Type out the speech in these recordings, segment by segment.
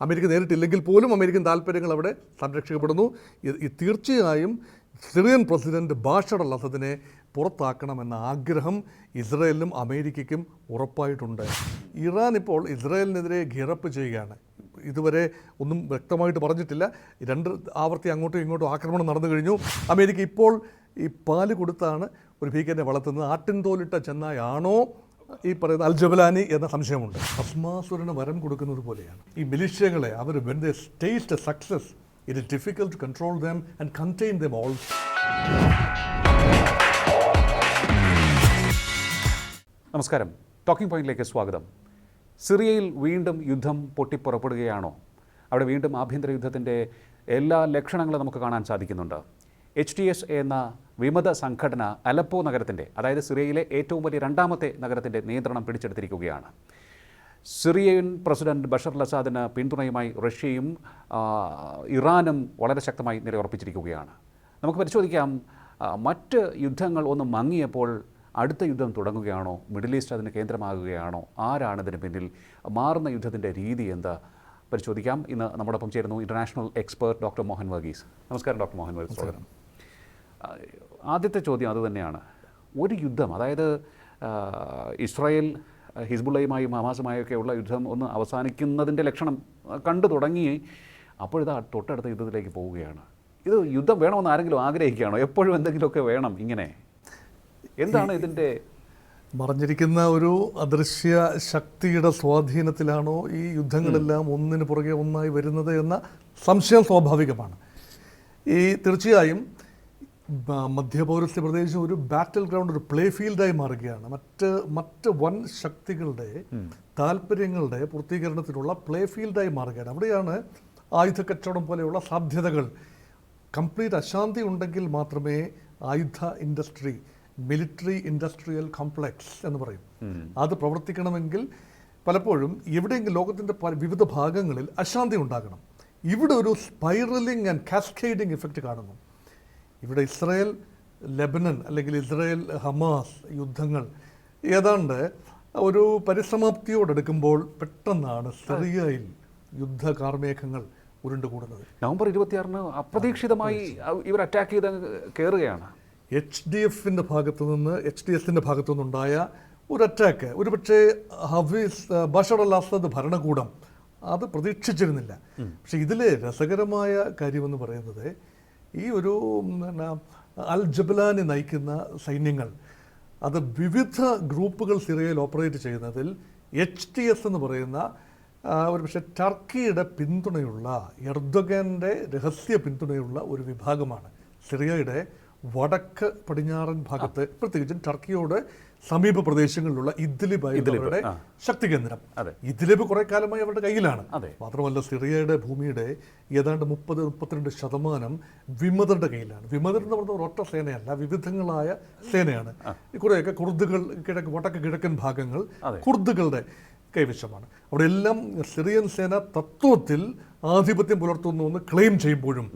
America നേരിട്ടില്ലെങ്കിൽ പോലും American താല്പര്യങ്ങൾ അവിടെ സംരക്ഷിക്കപ്പെടുന്നു. തീർച്ചയായും സിറിയൻ പ്രസിഡന്റ് ബാഷർ അൽ അസദിനെ പുറത്താക്കണമെന്ന ആഗ്രഹം ഇസ്രയേലിനും അമേരിക്കയ്ക്കും ഉറപ്പായിട്ടുണ്ട്. ഇറാൻ ഇപ്പോൾ ഇസ്രയേലിനെതിരെ ഗിയറപ്പ് ചെയ്യുകയാണ്. ഇതുവരെ ഒന്നും വ്യക്തമായിട്ട് പറഞ്ഞിട്ടില്ല. രണ്ട് ആവർത്തി അങ്ങോട്ടും ഇങ്ങോട്ടും ആക്രമണം നടന്നു കഴിഞ്ഞു. അമേരിക്ക ഇപ്പോൾ ഈ പാൽ കൊടുത്താണ് ഒരു ഭീകരനെ വളർത്തുന്നത്. ആട്ടിൻതോലിട്ട ചെന്നായാണോ ഈ പറയുന്ന അൽജബലാനി എന്ന സംശയമുണ്ട്. ഭസ്മാസുരന് വരം കൊടുക്കുന്നത് പോലെയാണ്. ഈ മിലിഷ്യകളെ അവർ when the success it is difficult to control them and contain them all നമസ്കാരം. ടോക്കിംഗ് പോയിന്റിലേക്ക് സ്വാഗതം. സിറിയയിൽ വീണ്ടും യുദ്ധം പൊട്ടിപ്പുറപ്പെടുകയാണോ? അവിടെ വീണ്ടും ആഭ്യന്തര യുദ്ധത്തിന്റെ എല്ലാ ലക്ഷണങ്ങളും നമുക്ക് കാണാൻ സാധിക്കുന്നുണ്ട്. എച്ച് ടി എസ് എന്ന വിമത സംഘടന അലപ്പോ നഗരത്തിന്റെ അതായത് സിറിയയിലെ ഏറ്റവും വലിയ രണ്ടാമത്തെ നഗരത്തിന്റെ നിയന്ത്രണം പിടിച്ചെടുത്തിരിക്കുകയാണ്. സിറിയൻ പ്രസിഡന്റ് ബഷർ അൽ അസാദിന് പിന്തുണയുമായി റഷ്യയും ഇറാനും വളരെ ശക്തമായി നിലയുറപ്പിച്ചിരിക്കുകയാണ്. നമുക്ക് പരിശോധിക്കാം മറ്റ് യുദ്ധങ്ങൾ ഒന്ന് മങ്ങിയപ്പോൾ അടുത്ത യുദ്ധം തുടങ്ങുകയാണോ? മിഡിൽ ഈസ്റ്റ് അതിന് കേന്ദ്രമാകുകയാണോ? ആരാണ് ഇതിന് പിന്നിൽ? മാറുന്ന യുദ്ധത്തിന്റെ രീതി എന്താ? പരിശോധിക്കാം. ഇന്ന് നമ്മോടൊപ്പം ചേരുന്നു international expert doctor Mohan Varghese. നമസ്കാരം ഡോക്ടർ മോഹൻ വർഗീസ്. സ്വാഗതം ആദ്യത്തെ ചോദ്യം അതുതന്നെയാണ് ഒരു യുദ്ധം അതായത് ഇസ്രായേൽ ഹിസ്ബുള്ളയുമായും ഹമാസുമായൊക്കെയുള്ള യുദ്ധം ഒന്ന് അവസാനിക്കുന്നതിന്റെ ലക്ഷണം കണ്ടു തുടങ്ങി അപ്പോഴിതാ തൊട്ടടുത്ത യുദ്ധത്തിലേക്ക് പോവുകയാണ്. ഇത് യുദ്ധം വേണമെന്ന് ആരെങ്കിലും ആഗ്രഹിക്കുകയാണോ? എപ്പോഴും എന്തെങ്കിലുമൊക്കെ വേണം ഇങ്ങനെ? എന്താണ് ഇതിന്റെ മറഞ്ഞിരിക്കുന്ന ഒരു അദൃശ്യ ശക്തിയുടെ സ്വാധീനത്തിലാണോ ഈ യുദ്ധങ്ങളെല്ലാം ഒന്നിന് പുറകെ ഒന്നായി വരുന്നത് എന്ന സംശയം സ്വാഭാവികമാണ്. ഈ തീർച്ചയായും മധ്യപൗരസ്ത്യ പ്രദേശം ഒരു ബാറ്റിൽ ഗ്രൗണ്ട് ഒരു പ്ലേ ഫീൽഡായി മാറുകയാണ്. മറ്റ് മറ്റ് വൻ ശക്തികളുടെ താല്പര്യങ്ങളുടെ പൂർത്തീകരണത്തിനുള്ള പ്ലേ ഫീൽഡായി മാറുകയാണ്. അവിടെയാണ് ആയുധ കച്ചവടം പോലെയുള്ള സാധ്യതകൾ. കംപ്ലീറ്റ് അശാന്തി ഉണ്ടെങ്കിൽ മാത്രമേ ആയുധ ഇൻഡസ്ട്രി മിലിറ്ററി ഇൻഡസ്ട്രിയൽ കോംപ്ലക്സ് എന്ന് പറയും. അത് പ്രവർത്തിക്കണമെങ്കിൽ പലപ്പോഴും എവിടെയെങ്കിലും ലോകത്തിന്റെ വിവിധ ഭാഗങ്ങളിൽ അശാന്തി ഉണ്ടാകണം. ഇവിടെ ഒരു സ്പൈറലിംഗ് ആൻഡ് കാസ്കേഡിംഗ് ഇഫക്റ്റ് കാണുന്നു. ഇവിടെ ഇസ്രായേൽ ലെബനൻ അല്ലെങ്കിൽ ഇസ്രായേൽ ഹമാസ് യുദ്ധങ്ങൾ ഏതാണ്ട് ഒരു പരിസമാപ്തിയോടെടുക്കുമ്പോൾ പെട്ടെന്നാണ് സിറിയയിൽ യുദ്ധ കാർമേഘങ്ങൾ ഉരുണ്ടുകൂടുന്നത്. നവംബർ ഇരുപത്തിയാറിന് അപ്രതീക്ഷിതമായി ഇവർ അറ്റാക്ക് ചെയ്ത് കയറുകയാണ് എച്ച് ഡി എഫിന്റെ ഭാഗത്തു നിന്ന് എച്ച് ഡി എഫിന്റെ ഭാഗത്തു നിന്നുണ്ടായ ഒരു അറ്റാക്ക് ഒരുപക്ഷെ ഹഫീസ് ബഷർ അൽ അസദ് ഭരണകൂടം അത് പ്രതീക്ഷിച്ചിരുന്നില്ല. പക്ഷെ ഇതിലെ രസകരമായ കാര്യമെന്ന് പറയുന്നത് ഈ ഒരു അൽ ജബലാനെ നയിക്കുന്ന സൈന്യങ്ങൾ അത് വിവിധ ഗ്രൂപ്പുകൾ സിറിയയിൽ ഓപ്പറേറ്റ് ചെയ്യുന്നതിൽ എച്ച് ടി എസ് എന്ന് പറയുന്ന ഒരു പക്ഷേ ടർക്കിയുടെ പിന്തുണയുള്ള എർദോഗന്റെ രഹസ്യ പിന്തുണയുള്ള ഒരു വിഭാഗമാണ്. സിറിയയുടെ വടക്ക് പടിഞ്ഞാറൻ ഭാഗത്ത് പ്രത്യേകിച്ചും ടർക്കിയോട് സമീപ പ്രദേശങ്ങളിലുള്ള ഇദ്ലിബ് ഇദ്ലിബിയുടെ അവരുടെ ശക്തി കേന്ദ്രം അതെ. ഇദ്ലിബ് കുറെ കാലമായി അവരുടെ കയ്യിലാണ്. മാത്രമല്ല സിറിയയുടെ ഭൂമിയുടെ ഏതാണ്ട് മുപ്പത് മുപ്പത്തിരണ്ട് ശതമാനം വിമതരുടെ കയ്യിലാണ്. വിമതർ എന്ന് പറഞ്ഞ ഒരൊറ്റ സേനയല്ല വിവിധങ്ങളായ സേനയാണ്. കുറേയൊക്കെ കുർദുകൾ കിഴക്ക് വടക്ക് കിഴക്കൻ ഭാഗങ്ങൾ കുർദുകളുടെ കൈവശമാണ്. അവിടെ എല്ലാം സിറിയൻ സേന തത്വത്തിൽ ആധിപത്യം പുലർത്തുന്നു എന്ന് ക്ലെയിം ചെയ്യുമ്പോഴും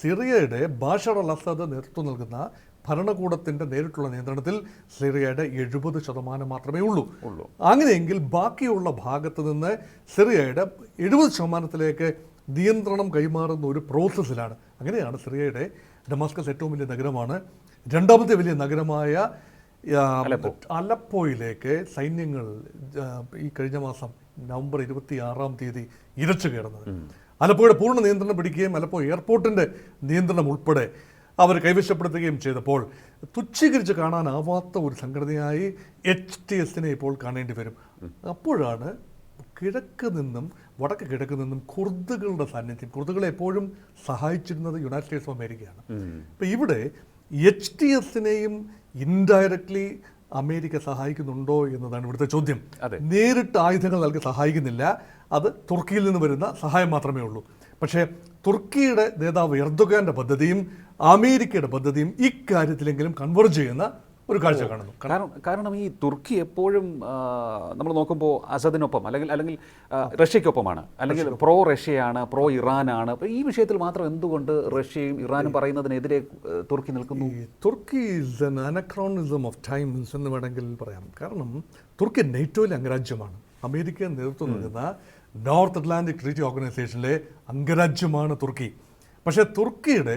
സിറിയയുടെ ബാഷർ അൽ അസദ് നേതൃത്വം നൽകുന്ന ഭരണകൂടത്തിന്റെ നേരിട്ടുള്ള നിയന്ത്രണത്തിൽ സിറിയയുടെ എഴുപത് ശതമാനം മാത്രമേ ഉള്ളൂ. ഉള്ളൂ. അങ്ങനെയെങ്കിൽ ബാക്കിയുള്ള ഭാഗത്ത് നിന്ന് സിറിയയുടെ എഴുപത് ശതമാനത്തിലേക്ക് നിയന്ത്രണം കൈമാറുന്ന ഒരു പ്രോസസ്സിലാണ്. അങ്ങനെയാണ് സിറിയയുടെ ഡമാസ്കസ് ഏറ്റവും വലിയ നഗരമാണ്. രണ്ടാമത്തെ വലിയ നഗരമായ അലപ്പോയിലേക്ക് സൈന്യങ്ങൾ ഈ കഴിഞ്ഞ മാസം നവംബർ ഇരുപത്തി ആറാം തീയതി ഇരച്ചു കയറുന്നത്. അലപ്പോയുടെ പൂർണ നിയന്ത്രണം പിടിക്കുകയും അലപ്പോ എയർപോർട്ടിന്റെ നിയന്ത്രണം ഉൾപ്പെടെ അവർ കൈവശപ്പെടുത്തുകയും ചെയ്തപ്പോൾ തുച്ഛീകരിച്ച് കാണാനാവാത്ത ഒരു സംഘടനയായി എച്ച് ടി എസിനെ ഇപ്പോൾ കാണേണ്ടി വരും. അപ്പോഴാണ് കിഴക്ക് നിന്നും വടക്ക് കിഴക്ക് നിന്നും കുർദുകളുടെ സാന്നിധ്യം. കുർദുകളെ എപ്പോഴും സഹായിച്ചിരുന്നത് യുണൈറ്റഡ് സ്റ്റേറ്റ്സ് ഓഫ് അമേരിക്കയാണ് അപ്പം ഇവിടെ എച്ച് ടി എസിനെയും ഇൻഡയറക്ട്ലി അമേരിക്ക സഹായിക്കുന്നുണ്ടോ എന്നതാണ് ഇവിടുത്തെ ചോദ്യം. നേരിട്ട് ആയുധങ്ങൾ നൽകി സഹായിക്കുന്നില്ല. അത് തുർക്കിയിൽ നിന്ന് വരുന്ന സഹായം മാത്രമേ ഉള്ളൂ. പക്ഷേ തുർക്കിയുടെ നേതാവ് എർദുഗാന്റെ പദ്ധതിയും അമേരിക്കയുടെ പദ്ധതിയും ഇക്കാര്യത്തിലെങ്കിലും കൺവേർജ് ചെയ്യുന്ന ഒരു കാഴ്ച കാണുന്നു. കാരണം കാരണം ഈ തുർക്കി എപ്പോഴും നമ്മൾ നോക്കുമ്പോൾ അസദിനൊപ്പം അല്ലെങ്കിൽ അല്ലെങ്കിൽ റഷ്യക്കൊപ്പമാണ് അല്ലെങ്കിൽ പ്രോ റഷ്യയാണ് പ്രോ ഇറാനാണ് ഈ വിഷയത്തിൽ മാത്രം എന്തുകൊണ്ട് റഷ്യയും ഇറാനും പറയുന്നതിനെതിരെ തുർക്കി നിൽക്കുന്നു? തുർക്കി is an anachronism of times എന്ന് വേണമെങ്കിൽ പറയാം. കാരണം തുർക്കി നെയ്റ്റോയിലെ അംഗരാജ്യമാണ്. അമേരിക്ക നേതൃത്വം നൽകുന്ന നോർത്ത് അറ്റ്ലാന്റിക് ട്രീറ്റി ഓർഗനൈസേഷനിലെ അംഗരാജ്യമാണ് തുർക്കി. പക്ഷേ തുർക്കിയുടെ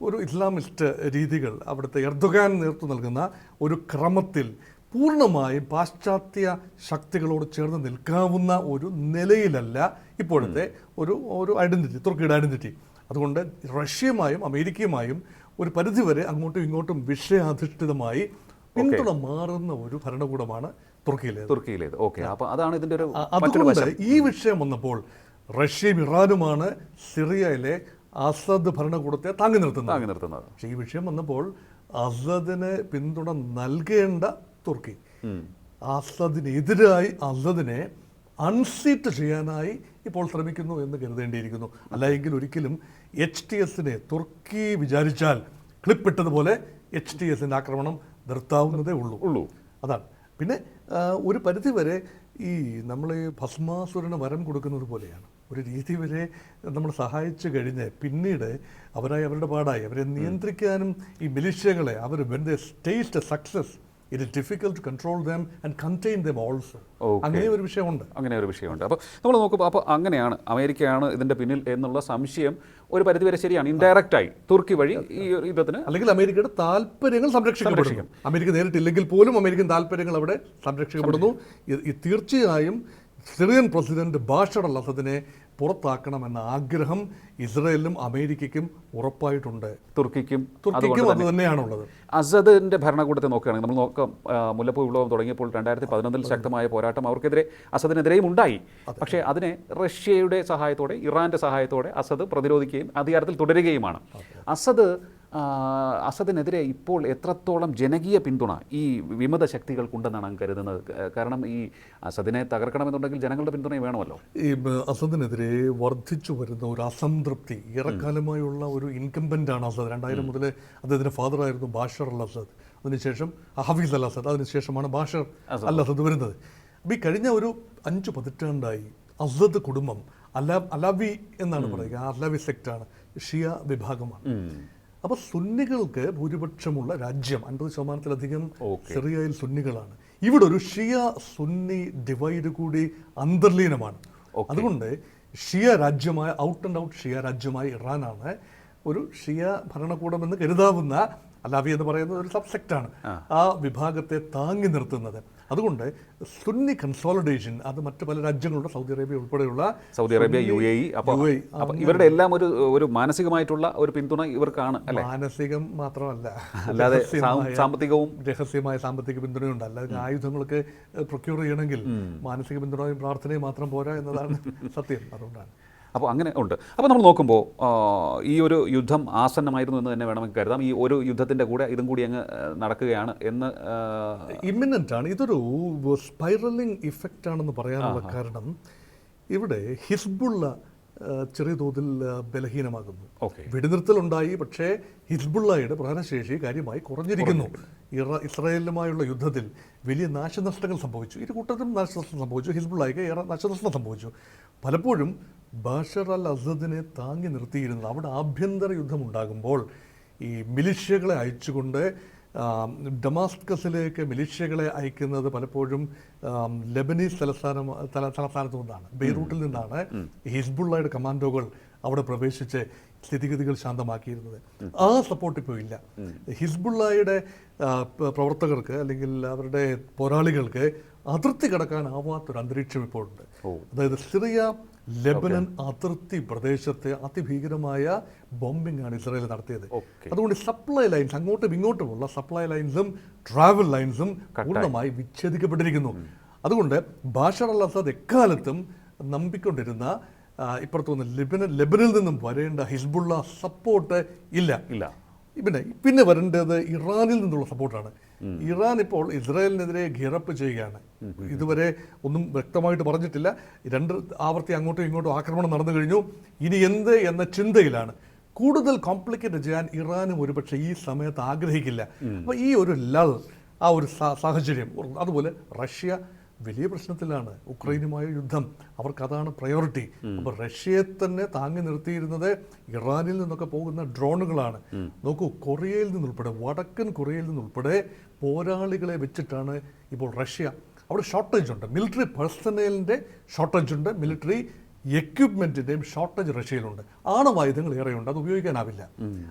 ഒരു ഇസ്ലാമിസ്റ്റ് രീതികൾ അവിടുത്തെ എർദുഗാൻ നേതൃത്വം നൽകുന്ന ഒരു ക്രമത്തിൽ പൂർണമായും പാശ്ചാത്യ ശക്തികളോട് ചേർന്ന് നിൽക്കാവുന്ന ഒരു നിലയിലല്ല ഇപ്പോഴത്തെ ഒരു ഒരു ഐഡന്റിറ്റി തുർക്കിയുടെ ഐഡന്റിറ്റി അതുകൊണ്ട് റഷ്യയുമായും അമേരിക്കയുമായും ഒരു പരിധിവരെ അങ്ങോട്ടും ഇങ്ങോട്ടും വിഷയാധിഷ്ഠിതമായി പിന്തുണ മാറുന്ന ഒരു ഭരണകൂടമാണ് തുർക്കിയിലേത്. തുർക്കിയിലേത്. ഓക്കെ. അപ്പോൾ അതാണ് ഇതിന്റെ ഒരു അതുകൊണ്ട് ഈ വിഷയം വന്നപ്പോൾ റഷ്യയും ഇറാനുമാണ് സിറിയയിലെ അസദ് ഭരണകൂടത്തെ താങ്ങി നിർത്തുന്നത്. താങ്ങി നിർത്തുന്നത്. പക്ഷേ ഈ വിഷയം വന്നപ്പോൾ അസദിന് പിന്തുണ നൽകേണ്ട തുർക്കി. അസദിനെതിരായി അസദിനെ അൺസീറ്റ് ചെയ്യാനായി ഇപ്പോൾ ശ്രമിക്കുന്നു എന്ന് കരുതേണ്ടിയിരിക്കുന്നു. അല്ലെങ്കിൽ ഒരിക്കലും എച്ച് ടി എസിനെ തുർക്കി വിചാരിച്ചാൽ ക്ലിപ്പിട്ടതുപോലെ എച്ച് ടി എസിന്റെ ആക്രമണം നിർത്താവുന്നതേ ഉള്ളൂ. ഉള്ളൂ. അതാണ്. പിന്നെ ഒരു പരിധിവരെ ഈ നമ്മൾ ഭസ്മാസുരന് വരം കൊടുക്കുന്നത് പോലെയാണ്. ഒരു രീതി വരെ നമ്മൾ സഹായിച്ചു കഴിഞ്ഞ് പിന്നീട് അവരായി അവരുടെ പാടായി. അവരെ നിയന്ത്രിക്കാനും ഈ മിലിഷ്യകളെ അവർ when the state success it is difficult to control them and contain them also. അങ്ങനെ ഒരു വിഷയമുണ്ട്. അങ്ങനെ ഒരു വിഷയമുണ്ട്. അപ്പോൾ നമ്മൾ നോക്കുമ്പോൾ അപ്പോൾ അങ്ങനെയാണ് അമേരിക്കയാണ് ഇതിന്റെ പിന്നിൽ എന്നുള്ള സംശയം ഒരു പരിധിവരെ ശരിയാണ്. ഇൻഡയറക്റ്റായി തുർക്കി വഴി ഈ യുദ്ധത്തിന് അല്ലെങ്കിൽ അമേരിക്കയുടെ താല്പര്യങ്ങൾ സംരക്ഷിക്കപ്പെടുന്നു. അമേരിക്ക നേരിട്ടില്ലെങ്കിൽ പോലും അമേരിക്കൻ താല്പര്യങ്ങൾ അവിടെ സംരക്ഷിക്കപ്പെടുന്നു. തീർച്ചയായും സിറിയൻ പ്രസിഡന്റ് ബാഷർ അൽ അസദിനെ പുറത്താക്കണമെന്ന ആഗ്രഹം ഇസ്രയേലിനും അമേരിക്കയ്ക്കും ഉറപ്പായിട്ടുണ്ട്. തുർക്കിക്കും തുർക്കിക്കും അത് തന്നെയാണുള്ളത്. അസദിന്റെ ഭരണകൂടത്തെ നോക്കുകയാണെങ്കിൽ നമ്മൾ നോക്കാം മുല്ലപ്പൂ വിപ്ലവം തുടങ്ങിയപ്പോൾ രണ്ടായിരത്തി പതിനൊന്നിൽ ശക്തമായ പോരാട്ടം അവർക്കെതിരെ അസദിനെതിരെയും ഉണ്ടായി. പക്ഷേ അതിനെ റഷ്യയുടെ സഹായത്തോടെ ഇറാന്റെ സഹായത്തോടെ അസദ് പ്രതിരോധിക്കുകയും അധികാരത്തിൽ തുടരുകയുമാണ്. അസദ് അസദിനെതിരെ ഇപ്പോൾ എത്രത്തോളം ജനകീയ പിന്തുണ ഈ വിമത ശക്തികൾക്കുണ്ടെന്നാണ് അങ്ങ് കരുതുന്നത്. കാരണം ഈ അസദിനെ തകർക്കണമെന്നുണ്ടെങ്കിൽ ജനങ്ങളുടെ പിന്തുണ വേണമല്ലോ. ഈ അസദിനെതിരെ വർദ്ധിച്ചു വരുന്ന ഒരു അസംതൃപ്തി ഏറെക്കാലമായുള്ള ഒരു ഇൻകംബന്റ് ആണ് അസദ്. രണ്ടായിരം മുതൽ അദ്ദേഹത്തിന്റെ ഫാദറായിരുന്നു ബാഷർ അൽ അസദ്. അതിനുശേഷം ഹഫീസ് അൽ അസദ്. അതിനുശേഷമാണ് ബാഷർ അൽ അസദ് വരുന്നത്. അപ്പോൾ ഈ കഴിഞ്ഞ ഒരു അഞ്ച് പതിറ്റാണ്ടായി അസദ് കുടുംബം അലാ അലാവി എന്നാണ് പറയുക. അലാവി സെക്റ്റാണ് ഷിയ വിഭാഗമാണ്. അപ്പോൾ സുന്നികൾക്ക് ഭൂരിപക്ഷമുള്ള രാജ്യം അൻപത് ശതമാനത്തിലധികം സിറിയയിൽ സുന്നികളാണ്. ഇവിടെ ഒരു ഷിയ സുന്നി ഡിവൈഡ് കൂടി അന്തർലീനമാണ്. അതുകൊണ്ട് ഷിയ രാജ്യമായ ഔട്ട് ആൻഡ് ഔട്ട് ഷിയ രാജ്യമായ ഇറാനാണ് ഒരു ഷിയ ഭരണകൂടം എന്ന് കരുതാവുന്ന അലാവി എന്ന് പറയുന്നത് ഒരു സബ്സെക്റ്റാണ് ആ വിഭാഗത്തെ താങ്ങി നിർത്തുന്നത്. അതുകൊണ്ട് സുന്നി കൺസോളിഡേഷൻ അത് മറ്റു പല രാജ്യങ്ങളുണ്ട് സൗദി അറേബ്യ ഉൾപ്പെടെയുള്ള Saudi Arabia U A E അപ്പോൾ ഇവരുടെ എല്ലാം ഒരു ഒരു മാനസികമായിട്ടുള്ള ഒരു പിന്തുണ ഇവർക്കാണ് മാനസികം മാത്രമല്ല. അല്ലാതെ സാമ്പത്തികവും രഹസ്യമായ സാമ്പത്തിക പിന്തുണയുണ്ട്. അല്ലാതെ ആയുധങ്ങളൊക്കെ പ്രൊക്യൂർ ചെയ്യണമെങ്കിൽ മാനസിക പിന്തുണയും പ്രാർത്ഥനയും മാത്രം പോരാ എന്നതാണ് സത്യം. അതുകൊണ്ടാണ്. അപ്പോൾ അങ്ങനെ ഉണ്ട്. അപ്പോൾ നമ്മൾ നോക്കുമ്പോൾ ഈ ഒരു യുദ്ധം ആസന്നമായിരുന്നു എന്ന് തന്നെ വേണമെങ്കിൽ കരുതാം. ഈ ഒരു യുദ്ധത്തിന്റെ കൂടെ ഇതും കൂടി അങ്ങ് നടക്കുകയാണ് എന്ന് ഇമ്മിനന്റ് ആണ്. ഇതൊരു സ്പൈറലിംഗ് ഇഫക്റ്റ് ആണെന്ന് പറയാനുള്ള കാരണം ഇവിടെ ഹിസ്ബുള്ള ചെറിയ തോതിൽ ബലഹീനമാകുന്നു. വെടിനിർത്തലുണ്ടായി പക്ഷേ ഹിസ്ബുള്ളയുടെ പ്രധാനശേഷി കാര്യമായി കുറഞ്ഞിരിക്കുന്നു. ഇറ ഇസ്രായേലുമായുള്ള യുദ്ധത്തിൽ വലിയ നാശനഷ്ടങ്ങൾ സംഭവിച്ചു. ഇരു കൂട്ടത്തിലും നാശനഷ്ടം സംഭവിച്ചു. ഹിസ്ബുള്ളയ്ക്ക് ഏറെ നാശനഷ്ടം സംഭവിച്ചു. പലപ്പോഴും ബാഷർ അൽ അസദിനെ താങ്ങി നിർത്തിയിരുന്നത് അവിടെ ആഭ്യന്തര യുദ്ധമുണ്ടാകുമ്പോൾ ഈ മിലിഷ്യകളെ അയച്ചുകൊണ്ട് ഡമാസ്കസിലേക്ക് മിലിഷ്യകളെ അയക്കുന്നത് പലപ്പോഴും ലബനീസ് തലസ്ഥാനം തല തലസ്ഥാനത്തു നിന്നാണ്. ബെയ്റൂട്ടിൽ നിന്നാണ് ഹിസ്ബുള്ളയുടെ കമാൻഡോകൾ അവിടെ പ്രവേശിച്ച് സ്ഥിതിഗതികൾ ശാന്തമാക്കിയിരുന്നത്. ആ സപ്പോർട്ട് ഇപ്പോൾ ഇല്ല. ഹിസ്ബുള്ളയുടെ പ്രവർത്തകർക്ക് അല്ലെങ്കിൽ അവരുടെ പോരാളികൾക്ക് അതിർത്തി കടക്കാനാവാത്തൊരു അന്തരീക്ഷം ഇപ്പോഴുണ്ട്. അതായത് സിറിയ ലെബനൻ അതിർത്തി പ്രദേശത്തെ അതിഭീകരമായ ബോംബിംഗ് ആണ് ഇസ്രായേൽ നടത്തിയത്. അതുകൊണ്ട് സപ്ലൈ ലൈൻസ് അങ്ങോട്ടും ഇങ്ങോട്ടുമുള്ള സപ്ലൈ ലൈൻസും ട്രാവൽ ലൈൻസും പൂർണമായി വിച്ഛേദിക്കപ്പെട്ടിരിക്കുന്നു. അതുകൊണ്ട് ബാഷർ അൽ അസദ് എക്കാലത്തും നമ്പിക്കൊണ്ടിരുന്ന ഇപ്പുറത്തുനിന്ന് ലെബനൻ ലെബനിൽ നിന്നും വരേണ്ട ഹിസ്ബുള്ള സപ്പോർട്ട് ഇല്ല. ഇല്ല. പിന്നെ പിന്നെ വരേണ്ടത് ഇറാനിൽ നിന്നുള്ള സപ്പോർട്ടാണ് ഇറാൻ ഇപ്പോൾ ഇസ്രായേലിനെതിരെ ഗിയറപ്പ് ചെയ്യുകയാണ്. ഇതുവരെ ഒന്നും വ്യക്തമായിട്ട് പറഞ്ഞിട്ടില്ല. രണ്ട് ആവർത്തി അങ്ങോട്ടും ഇങ്ങോട്ടും ആക്രമണം നടന്നു കഴിഞ്ഞു. ഇനി എന്ത് എന്ന ചിന്തയിലാണ്. കൂടുതൽ കോംപ്ലിക്കേറ്റ് ചെയ്യാൻ ഇറാനും ഒരുപക്ഷെ ഈ സമയത്ത് ആഗ്രഹിക്കില്ല. അപ്പോൾ ഈ ഒരു ലൾ ആ ഒരു സാഹചര്യം അതുപോലെ റഷ്യ വലിയ പ്രശ്നത്തിലാണ് ഉക്രൈനുമായ യുദ്ധം. അവർക്കതാണ് പ്രയോറിറ്റി അപ്പോൾ റഷ്യയെ തന്നെ താങ്ങി നിർത്തിയിരുന്നത് ഇറാനിൽ നിന്നൊക്കെ പോകുന്ന ഡ്രോണുകളാണ്. നോക്കൂ കൊറിയയിൽ നിന്നുൾപ്പെടെ വടക്കൻ കൊറിയയിൽ നിന്നുൾപ്പെടെ പോരാളികളെ വെച്ചിട്ടാണ് ഇപ്പോൾ റഷ്യ. അവിടെ ഷോർട്ടേജ് ഉണ്ട്. മിലിറ്ററി പേഴ്സണലിന്റെ ഷോർട്ടേജ് ഉണ്ട്. മിലിറ്ററി എക്യുപ്മെന്റിന്റെയും ഷോർട്ടേജ് റഷ്യയിലുണ്ട് ആണവായുധങ്ങൾ ഏറെയുണ്ട് അത് ഉപയോഗിക്കാനാവില്ല.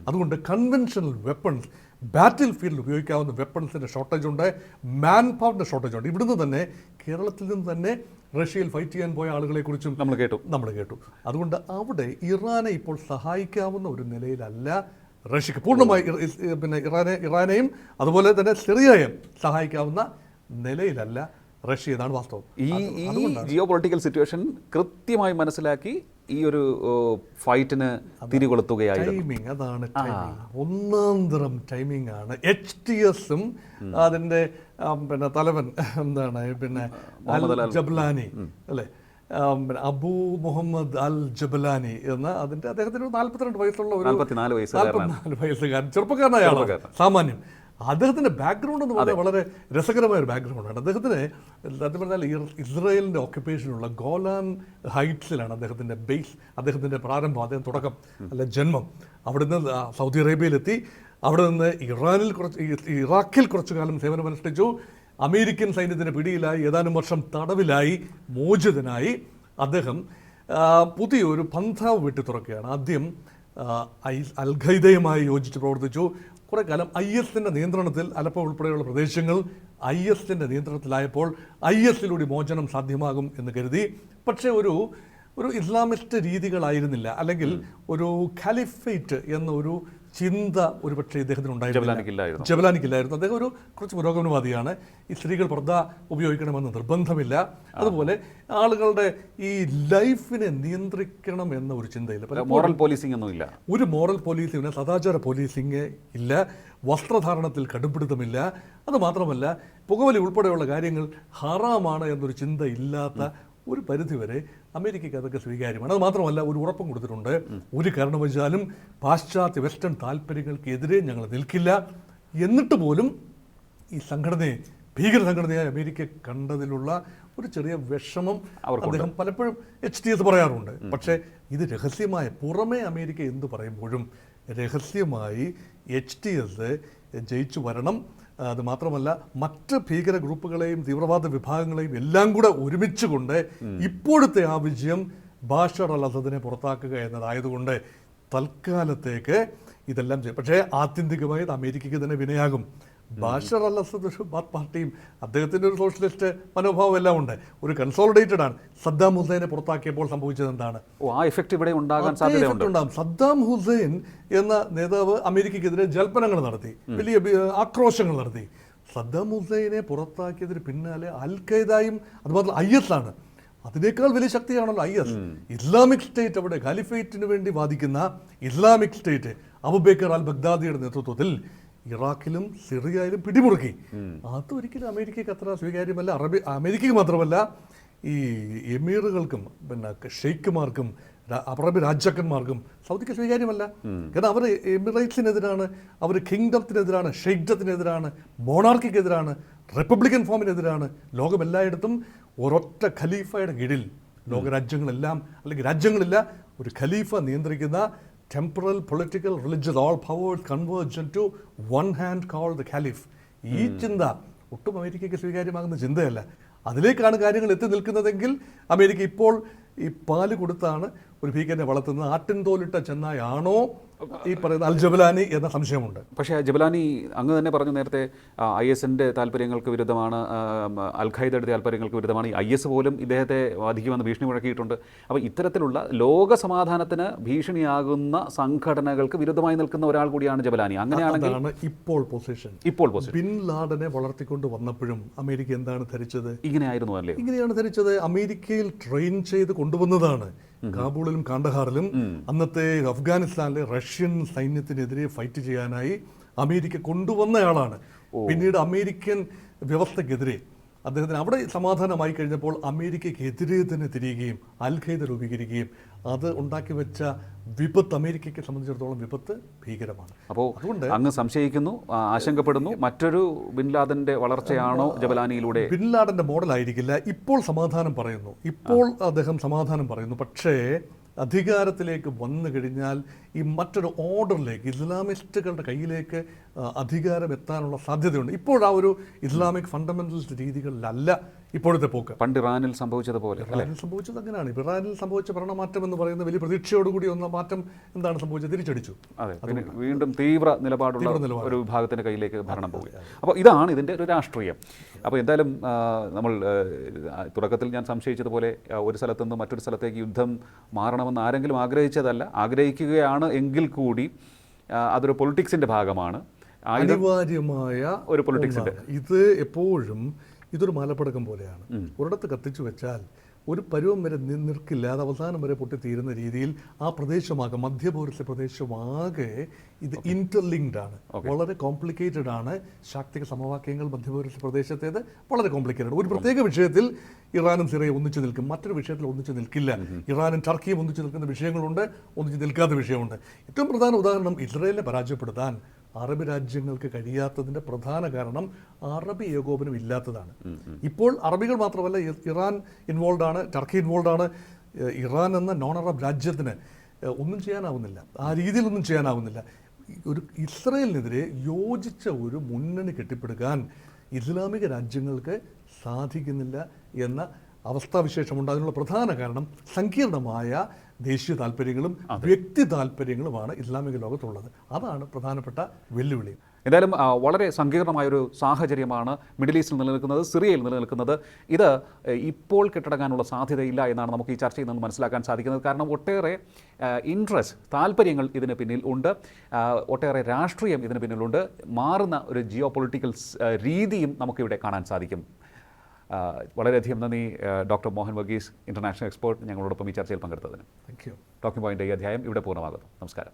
അതുകൊണ്ട് കൺവെൻഷണൽ വെപ്പൺസ് ബാറ്റിൽ ഫീൽഡിൽ ഉപയോഗിക്കാവുന്ന വെപ്പൺസിന്റെ ഷോർട്ടേജ് ഉണ്ട് മാൻ പവറിന്റെ ഷോർട്ടേജ് ഉണ്ട്. ഇവിടുന്ന് തന്നെ കേരളത്തിൽ നിന്ന് തന്നെ റഷ്യയിൽ ഫൈറ്റ് ചെയ്യാൻ പോയ ആളുകളെ കുറിച്ചും നമ്മൾ കേട്ടു. നമ്മൾ കേട്ടു. അതുകൊണ്ട് അവിടെ ഇറാനെ ഇപ്പോൾ സഹായിക്കാവുന്ന ഒരു നിലയിലല്ല റഷ്യക്ക്. പൂർണമായി പിന്നെ ഇറാനെ ഇറാനെയും അതുപോലെ തന്നെ സിറിയയെയും സഹായിക്കാവുന്ന നിലയിലല്ല റഷ്യ എന്നാണ് വാസ്തവം. ഈ ഈ ജിയോ പൊളിറ്റിക്കൽ സിറ്റുവേഷൻ കൃത്യമായി മനസ്സിലാക്കി ഈ ഒരു ഫൈറ്റിന് തിരികൊളുത്തുകയായിരുന്നു. ടൈമിംഗ് അതാണ് ടൈമിംഗ് ഒന്നാം തരം ടൈമിംഗ് ആണ്. എച്ച് ടി എസും അതിന്റെ പിന്നെ തലവൻ എന്താണ് പിന്നെ ജബ്ലാനി അല്ലേ? അബു മുഹമ്മദ് അൽ ജബലാനി എന്ന അതിന്റെ അദ്ദേഹത്തിന് നാല്പത്തിരണ്ട് വയസ്സുള്ള ഒരു നാൽപ്പത്തിനാല് വയസ്സുകാരൻ ചെറുപ്പക്കാരനായ സാമാന്യം. അദ്ദേഹത്തിന്റെ ബാക്ക്ഗ്രൗണ്ട് എന്ന് പറഞ്ഞാൽ വളരെ രസകരമായ ഒരു ബാക്ക്ഗ്രൗണ്ടാണ് അദ്ദേഹത്തിന് സത്യം പറഞ്ഞാൽ ഇസ്രയേലിന്റെ ഓക്യുപ്പേഷനുള്ള ഗോലാൻ ഹൈറ്റ്സിലാണ് അദ്ദേഹത്തിന്റെ ബേസ് അദ്ദേഹത്തിന്റെ പ്രാരംഭം അദ്ദേഹം തുടക്കം അല്ല ജന്മം. അവിടെ നിന്ന് സൗദി അറേബ്യയിലെത്തി. അവിടെ നിന്ന് ഇറാനിൽ കുറച്ച് ഇറാഖിൽ കുറച്ചു കാലം സേവനമനുഷ്ഠിച്ചു അമേരിക്കൻ സൈന്യത്തിന്റെ പിടിയിലായി ഏതാനും വർഷം തടവിലായി മോചിതനായി അദ്ദേഹം പുതിയൊരു പന്ഥാവ് വെട്ടി തുറക്കുകയാണ്. ആദ്യം അൽഖൈദയുമായി അൽ ഖൈദയുമായി യോജിച്ച് പ്രവർത്തിച്ചു. കുറേ കാലം ഐ എസിന്റെ നിയന്ത്രണത്തിൽ അലപ്പ ഉൾപ്പെടെയുള്ള പ്രദേശങ്ങൾ ഐ എസിന്റെ നിയന്ത്രണത്തിലായപ്പോൾ ഐ എസിലൂടെ മോചനം സാധ്യമാകും എന്ന് കരുതി. പക്ഷേ ഒരു ഒരു ഇസ്ലാമിസ്റ്റ് രീതികളായിരുന്നില്ല. അല്ലെങ്കിൽ ഒരു ഖലിഫൈറ്റ് എന്ന ഒരു ചിന്ത ഒരു പക്ഷേ ഇദ്ദേഹത്തിന് ഉണ്ടായിരുന്നു ജബലാനിക്കില്ലായിരുന്നു അദ്ദേഹം ഒരു കുറച്ച് പുരോഗമനവാദിയാണ്. ഈ സ്ത്രീകൾ പർദ്ദ ഉപയോഗിക്കണമെന്ന് നിർബന്ധമില്ല. അതുപോലെ ആളുകളുടെ ഈ ലൈഫിനെ നിയന്ത്രിക്കണം എന്ന ഒരു ചിന്തയില്ല. മോറൽ പോലീസിംഗ് ഒന്നുമില്ല ഒരു മോറൽ പോലീസിംഗ് സദാചാര പോലീസിംഗ് ഇല്ല. വസ്ത്രധാരണത്തിൽ കടുപ്പിടുത്തമില്ല. അത് മാത്രമല്ല പുകവലി ഉൾപ്പെടെയുള്ള കാര്യങ്ങൾ ഹറാമാണ് എന്നൊരു ചിന്ത ഇല്ലാത്ത ഒരു പരിധിവരെ അമേരിക്കയ്ക്ക് അതൊക്കെ സ്വീകാര്യമാണ്. അത് മാത്രമല്ല ഒരു ഉറപ്പും കൊടുത്തിട്ടുണ്ട്. ഒരു കാരണവശാലും പാശ്ചാത്യ വെസ്റ്റേൺ താല്പര്യങ്ങൾക്കെതിരെ ഞങ്ങൾ നിൽക്കില്ല. എന്നിട്ട് പോലും ഈ സംഘടനയെ ഭീകര സംഘടനയായ അമേരിക്ക കണ്ടതിലുള്ള ഒരു ചെറിയ വിഷമം അദ്ദേഹം പലപ്പോഴും എച്ച് ടി എസ് പറയാറുണ്ട്. പക്ഷേ ഇത് രഹസ്യമായ പുറമേ അമേരിക്ക എന്ത് പറയുമ്പോഴും രഹസ്യമായി എച്ച് ടി എസ് ജയിച്ചു വരണം. അത് മാത്രമല്ല മറ്റ് ഭീകര ഗ്രൂപ്പുകളെയും തീവ്രവാദ വിഭാഗങ്ങളെയും എല്ലാം കൂടെ ഒരുമിച്ച് കൊണ്ട് ഇപ്പോഴത്തെ ആ വിജയം ബാഷർ അൽ അസദിനെ പുറത്താക്കുക എന്നതായതുകൊണ്ട് തൽക്കാലത്തേക്ക് ഇതെല്ലാം ചെയ്യും. പക്ഷേ ആത്യന്തികമായി അത് അമേരിക്കയ്ക്ക് തന്നെ വിനയാകും. ബാഷർ അൽ അസദ് ഒരു ബാത്ത് പാർട്ടിയും അദ്ദേഹത്തിന്റെ ഒരു സോഷ്യലിസ്റ്റ് മനോഭാവം എല്ലാം ഉണ്ട്. ഒരു കൺസോളിഡേറ്റഡ് ആണ്. സദ്ദാം ഹുസൈനെ പുറത്താക്കിയപ്പോൾ സംഭവിച്ചത് എന്താണ്? ആ ഇഫക്റ്റ് ഇവിടെ ഉണ്ടാകാൻ ഉണ്ടാകും. സദ്ദാം ഹുസൈൻ എന്ന നേതാവ് അമേരിക്കയ്ക്കെതിരെ ജൽപ്പനങ്ങൾ നടത്തി. വലിയ ആക്രോശങ്ങൾ നടത്തി. സദ്ദാം ഹുസൈനെ പുറത്താക്കിയതിന് പിന്നാലെ അൽ ഖൈദായും അതുപോലെ ഐ എസ് ആണ്. അതിനേക്കാൾ വലിയ ശക്തിയാണല്ലോ ഐ എസ്. ഇസ്ലാമിക് സ്റ്റേറ്റ് അവിടെ ഖാലിഫേറ്റിന് വേണ്ടി വാദിക്കുന്ന ഇസ്ലാമിക് സ്റ്റേറ്റ് അബുബേക്കർ അൽ ബഗ്ദാദിയുടെ നേതൃത്വത്തിൽ ഇറാഖിലും സിറിയയിലും പിടിമുറുക്കി. അതൊരിക്കലും അമേരിക്കയ്ക്ക് അത്ര സ്വീകാര്യമല്ല. അറബി അമേരിക്കയ്ക്ക് മാത്രമല്ല ഈ എമീറുകൾക്കും പിന്നെ ഷെയ്ഖുമാർക്കും അറബ് രാജാക്കന്മാർക്കും സൗദിക്ക് സ്വീകാര്യമല്ല. കാരണം അവർ എമിറേറ്റ്സിനെതിരാണ് അവർ കിങ്ഡത്തിനെതിരാണ് ഷെയ്ഖത്തിനെതിരാണ് മോണാർക്കിക്കെതിരാണ് റിപ്പബ്ലിക്കൻ ഫോമിനെതിരാണ് ലോകം എല്ലായിടത്തും ഒരൊറ്റ ഖലീഫയുടെ കീഴിൽ ലോകരാജ്യങ്ങളെല്ലാം അല്ലെങ്കിൽ രാജ്യങ്ങളില്ല ഒരു ഖലീഫ നിയന്ത്രിക്കുന്ന temporal political religious all powers converging to one hand call the caliph ഈ ചിന്ത ഒട്ടും അമേരിക്കയ്ക്ക് സ്വീകാര്യമാകുന്ന ചിന്തയല്ല. അതിലേക്കാണ് കാര്യങ്ങൾ എത്തി നിൽക്കുന്നതെങ്കിൽ അമേരിക്ക ഇപ്പോൾ ഈ പാൽ കൊടുത്താണ് ഒരു ഭീകരനെ വളർത്തുന്നത് ആട്ടിൻതോലിട്ട ചെന്നായാണോ ഈ പറയുന്ന അൽ ജബലാനി എന്ന സംശയമുണ്ട്. പക്ഷേ ജബലാനി അങ്ങ് തന്നെ പറഞ്ഞു നേരത്തെ ഐ എസിന്റെ താല്പര്യങ്ങൾക്ക് വിരുദ്ധമാണ് അൽ ഖൈദയുടെ താല്പര്യങ്ങൾക്ക് വിരുദ്ധമാണ് ഈ ഐ എസ് പോലും ഇദ്ദേഹത്തെ ബാധിക്കുമെന്ന് ഭീഷണി മുഴക്കിയിട്ടുണ്ട്. അപ്പോൾ ഇത്തരത്തിലുള്ള ലോക സമാധാനത്തിന് ഭീഷണിയാകുന്ന സംഘടനകൾക്ക് വിരുദ്ധമായി നിൽക്കുന്ന ഒരാൾ കൂടിയാണ് ജബലാനി. അങ്ങനെയാണെങ്കിൽ ഇപ്പോൾ പൊസിഷൻ ഇപ്പോൾ പൊസിഷൻ ബിൻ ലാഡനെ വളർത്തിക്കൊണ്ട് വന്നപ്പോഴും അമേരിക്ക എന്താണ് ധരിച്ചത്? ഇങ്ങനെയായിരുന്നു അല്ലേ? ഇങ്ങനെയാണ് ധരിച്ചത്. അമേരിക്കയിൽ ട്രെയിൻ ചെയ്ത് കൊണ്ടുവന്നതാണ്. കാബൂളിലും കാണ്ടഹാറിലും അന്നത്തെ അഫ്ഗാനിസ്ഥാനിലെ റഷ്യൻ സൈന്യത്തിനെതിരെ ഫൈറ്റ് ചെയ്യാനായി അമേരിക്ക കൊണ്ടുവന്നയാളാണ്. പിന്നീട് അമേരിക്കൻ വ്യവസ്ഥക്കെതിരെ അദ്ദേഹത്തിന് അവിടെ സമാധാനമായി കഴിഞ്ഞപ്പോൾ അമേരിക്കയ്ക്കെതിരെ തന്നെ തിരിയുകയും അൽ ഖൈദ രൂപീകരിക്കുകയും അത് ഉണ്ടാക്കി വെച്ച വിപത്ത് അമേരിക്കയ്ക്ക് സംബന്ധിച്ചിടത്തോളം വിപത്ത് ഭീകരമാണ്. അപ്പോൾ അതുകൊണ്ട് അങ്ങ് സംശയിക്കുന്നു ആശങ്കപ്പെടുന്നു. മറ്റൊരു ബിൻലാദന്റെ വളർച്ചയാണോ ജബലാനിയിലൂടെ? ബിൻലാദന്റെ മോഡൽ ആയിരിക്കില്ല ഇപ്പോൾ സമാധാനം പറയുന്നു. ഇപ്പോൾ അദ്ദേഹം സമാധാനം പറയുന്നു. പക്ഷേ അധികാരത്തിലേക്ക് വന്നു കഴിഞ്ഞാൽ ഈ മറ്റൊരു ഓർഡറിലേക്ക് ഇസ്ലാമിസ്റ്റുകളുടെ കയ്യിലേക്ക് അധികാരം എത്താനുള്ള സാധ്യതയുണ്ട്. ഇപ്പോഴാ ആ ഒരു ഇസ്ലാമിക് ഫണ്ടമെന്റലിസ്റ്റ് രീതികളിലല്ല. ഇപ്പോഴത്തെ പോക്ക്. പണ്ട് ഇറാനിൽ സംഭവിച്ചതുപോലെ ഇറാനിൽ സംഭവിച്ചത് അങ്ങനെയാണ്. ഇറാനിൽ സംഭവിച്ച ഭരണമാറ്റം എന്ന് പറയുന്ന വലിയ പ്രതീക്ഷയോടുകൂടി ഒന്ന് മാറ്റം എന്താണ് സംഭവിച്ചത്? തിരിച്ചടിച്ചു. അതെ. പിന്നെ വീണ്ടും തീവ്ര നിലപാടുള്ള ഒരു വിഭാഗത്തിന്റെ കയ്യിലേക്ക് ഭരണം പോവുക അപ്പോൾ ഇതാണ് ഇതിന്റെ ഒരു രാഷ്ട്രീയം. അപ്പോൾ എന്തായാലും നമ്മൾ തുടക്കത്തിൽ ഞാൻ സംശയിച്ചതുപോലെ ഒരു സ്ഥലത്തു നിന്ന് മറ്റൊരു സ്ഥലത്തേക്ക് യുദ്ധം മാറണമെന്ന് ആരെങ്കിലും ആഗ്രഹിച്ചതല്ല. ആഗ്രഹിക്കുകയാണ് എങ്കിൽ കൂടി അതൊരു പൊളിറ്റിക്സിന്റെ ഭാഗമാണ്. അനിവാര്യമായ ഒരു പൊളിറ്റിക്സിന്റെ. ഇത് എപ്പോഴും ഇതൊരു മലപ്പടക്കം പോലെയാണ്. ഒരിടത്ത് കത്തിച്ചു വെച്ചാൽ ഒരു പരുവം വരെ നിൽക്കില്ല. അത് അവസാനം വരെ പൊട്ടിത്തീരുന്ന രീതിയിൽ ആ പ്രദേശമാകെ മധ്യപൗരസ്യ പ്രദേശമാകെ ഇത് ഇന്റർലിങ്ക്ഡ് ആണ്. വളരെ കോംപ്ലിക്കേറ്റഡ് ആണ്. ശാക്തിക സമവാക്യങ്ങൾ മധ്യപൗരസ്യ പ്രദേശത്തേത് വളരെ കോംപ്ലിക്കേറ്റഡ് ഒരു പ്രത്യേക വിഷയത്തിൽ ഇറാനും സിറിയയും ഒന്നിച്ചു നിൽക്കും. മറ്റൊരു വിഷയത്തിൽ ഒന്നിച്ചു നിൽക്കില്ല. ഇറാനും ടർക്കിയും ഒന്നിച്ചു നിൽക്കുന്ന വിഷയങ്ങളുണ്ട്. ഒന്നിച്ചു നിൽക്കാത്ത വിഷയമുണ്ട്. ഏറ്റവും പ്രധാന ഉദാഹരണം ഇസ്രയേലിനെ പരാജയപ്പെടുത്താൻ അറബ് രാജ്യങ്ങൾക്ക് കഴിയാത്തതിന്റെ പ്രധാന കാരണം അറബി ഏകോപനം ഇല്ലാത്തതാണ്. ഇപ്പോൾ അറബികൾ മാത്രമല്ല ഇറാൻ ഇൻവോൾവ് ആണ് ടർക്കി ഇൻവോൾവ് ആണ് ഇറാൻ എന്ന നോൺ അറബ് രാജ്യത്തിന് ഒന്നും ചെയ്യാനാവുന്നില്ല. ആ രീതിയിലൊന്നും ചെയ്യാനാവുന്നില്ല. ഒരു ഇസ്രയേലിനെതിരെ യോജിച്ച ഒരു മുന്നണി കെട്ടിപ്പടുക്കാൻ ഇസ്ലാമിക രാജ്യങ്ങൾക്ക് സാധിക്കുന്നില്ല എന്ന അവസ്ഥാവിശേഷമുണ്ട്. അതിനുള്ള പ്രധാന കാരണം സങ്കീർണമായ ദേശീയ താല്പര്യങ്ങളും വ്യക്തി താല്പര്യങ്ങളുമാണ് ഇസ്ലാമിക ലോകത്തുള്ളത്. അതാണ് പ്രധാനപ്പെട്ട വെല്ലുവിളി. എന്തായാലും വളരെ സങ്കീർണമായൊരു സാഹചര്യമാണ് മിഡിൽ ഈസ്റ്റിൽ നിലനിൽക്കുന്നത് സിറിയയിൽ നിലനിൽക്കുന്നത്. ഇത് ഇപ്പോൾ കെട്ടടങ്ങാനുള്ള സാധ്യതയില്ല എന്നാണ് നമുക്ക് ഈ ചർച്ചയിൽ നിന്ന് മനസ്സിലാക്കാൻ സാധിക്കുന്നത്. കാരണം ഒട്ടേറെ ഇൻട്രസ്റ്റ് താല്പര്യങ്ങൾ ഇതിന് പിന്നിൽ ഉണ്ട്. ഒട്ടേറെ രാഷ്ട്രീയം ഇതിന് പിന്നിലുണ്ട്. മാറുന്ന ഒരു ജിയോ പൊളിറ്റിക്കൽ രീതിയും നമുക്കിവിടെ കാണാൻ സാധിക്കും. വളരെയധികം നന്ദി doctor Mohan Varghese international expert ഞങ്ങളോടൊപ്പം ഈ ചർച്ചയിൽ പങ്കെടുത്തതിന്. താങ്ക് യു ടോക്കിംഗ് പോയിന്റ് ഈ അധ്യായം ഇവിടെ പൂർണമാകുന്നു. നമസ്കാരം.